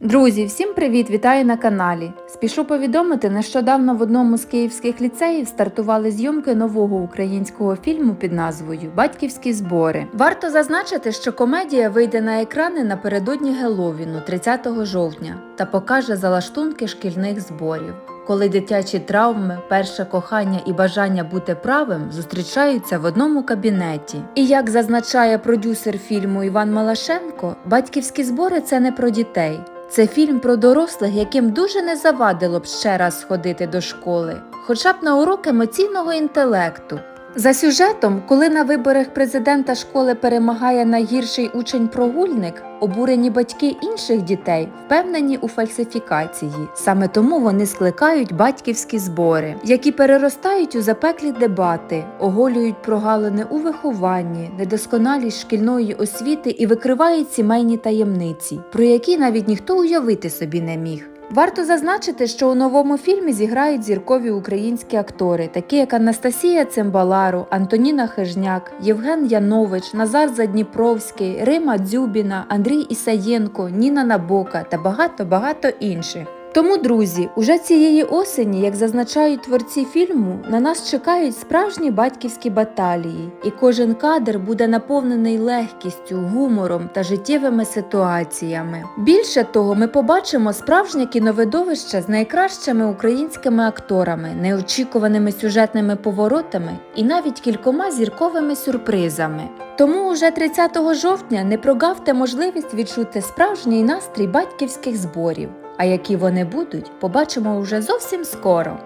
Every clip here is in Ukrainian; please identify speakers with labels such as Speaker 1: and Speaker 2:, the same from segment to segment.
Speaker 1: Друзі, всім привіт! Вітаю на каналі. Спішу повідомити, нещодавно в одному з київських ліцеїв стартували зйомки нового українського фільму під назвою Батьківські збори. Варто зазначити, що комедія вийде на екрани напередодні Геловіну 30 жовтня та покаже залаштунки шкільних зборів. Коли дитячі травми, перше кохання і бажання бути правим зустрічаються в одному кабінеті. І як зазначає продюсер фільму Іван Малашенко, батьківські збори це не про дітей. Це фільм про дорослих, яким дуже не завадило б ще раз сходити до школи, хоча б на урок емоційного інтелекту. За сюжетом, коли на виборах президента школи перемагає найгірший учень-прогульник, обурені батьки інших дітей впевнені у фальсифікації. Саме тому вони скликають батьківські збори, які переростають у запеклі дебати, оголюють прогалини у вихованні, недосконалість шкільної освіти і викривають сімейні таємниці, про які навіть ніхто уявити собі не міг. Варто зазначити, що у новому фільмі зіграють зіркові українські актори, такі як Анастасія Цимбалару, Антоніна Хижняк, Євген Янович, Назар Задніпровський, Рима Дзюбіна, Андрій Ісаєнко, Ніна Набока та багато-багато інших. Тому, друзі, уже цієї осені, як зазначають творці фільму, на нас чекають справжні батьківські баталії, і кожен кадр буде наповнений легкістю, гумором та життєвими ситуаціями. Більше того, ми побачимо справжнє кіновидовище з найкращими українськими акторами, неочікуваними сюжетними поворотами і навіть кількома зірковими сюрпризами. Тому уже 30 жовтня не прогавте можливість відчути справжній настрій батьківських зборів. А які вони будуть, побачимо вже зовсім скоро.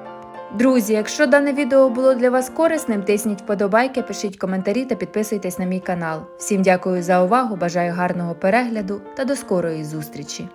Speaker 1: Друзі, якщо дане відео було для вас корисним, тисніть вподобайки, пишіть коментарі та підписуйтесь на мій канал. Всім дякую за увагу, бажаю гарного перегляду та до скорої зустрічі!